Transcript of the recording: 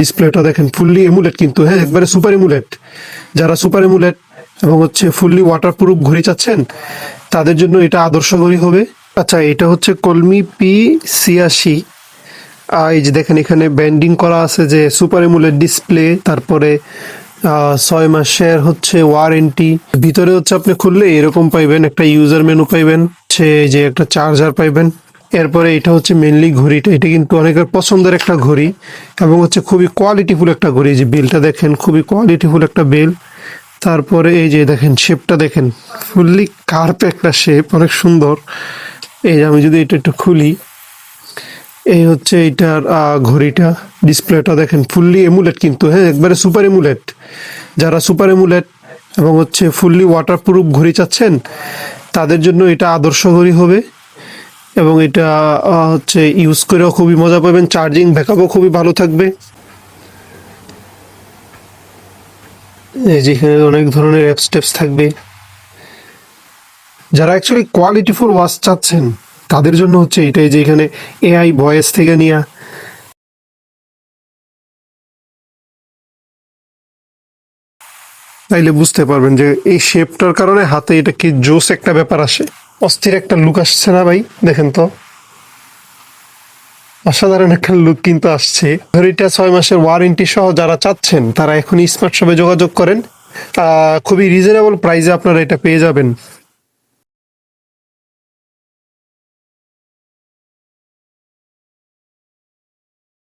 ডিসপ্লেটা দেখেন fully AMOLED কিন্তু হ্যাঁ একবারে সুপার এমুলেট যারা সুপার এমুলেট এবং হচ্ছে ফুললি ওয়াটারপ্রুফ ঘড়ি চাচ্ছেন, তাদের জন্য এটা আদর্শ ঘড়ি হবে। আচ্ছা এটা হচ্ছে কলমি পি সিয়াশি এই যে দেখেন, এখানে ব্যান্ডিং করা আছে যে সুপার এমুলেট ডিসপ্লে তারপরে ছয় মাসের হচ্ছে ওয়ারেন্টি ভিতরে হচ্ছে আপনি খুললে এরকম পাইবেন, একটা ইউজার মেনু পাইবেন, হচ্ছে যে একটা চার্জার পাইবেন। এরপরে এটা হচ্ছে মেনলি ঘড়িটা এটা কিন্তু অনেকের পছন্দের একটা ঘড়ি এবং হচ্ছে খুবই কোয়ালিটিফুল একটা ঘড়ি। যে বেলটা দেখেন খুবই কোয়ালিটিফুল একটা বেল। তারপরে এই যে দেখেন শেপটা দেখেন ফুললি কার্প একটা শেপ অনেক সুন্দর। এই যে আমি যদি এটা একটু খুলি এই হচ্ছে এইটার আহ, ঘড়িটা ডিসপ্লেটা দেখেন ফুললি এমুলেট কিন্তু হ্যাঁ একবারে সুপার এমুলেট যারা সুপার এমুলেট এবং হচ্ছে ফুললি ওয়াটারপ্রুফ ঘড়ি চাচ্ছেন তাদের জন্য এটা আদর্শ ঘড়ি হবে। এবং এটা হচ্ছে ইউজ করেও খুবই মজা পাবেন। চার্জিং ব্যাকআপও খুবই ভালো থাকবে। যেখানে অনেক ধরনের অ্যাপস টেপস থাকবে। যারা অ্যাকচুয়ালি কোয়ালিটি কোয়ালিটিফুল ওয়াচ চাচ্ছেন, তাদের জন্য হচ্ছে এটাই যে এখানে এআই ভয়েস থেকে নিয়া। তাইলে বুঝতে পারবেন যে এই শেপটার কারণে হাতে এটা কি জোস একটা ব্যাপার আসে। অস্থির একটা লুক আসছে না ভাই? দেখেন তো। অসাধারণ একটা লুক কিন্তু আসছে। ঘড়িটা ছয় মাসের ওয়ারেন্টি সহ যারা চাচ্ছেন, তারা এখনই স্মার্ট শপে যোগাযোগ করেন। খুবই রিজনেবল প্রাইসে আপনারা এটা পেয়ে যাবেন।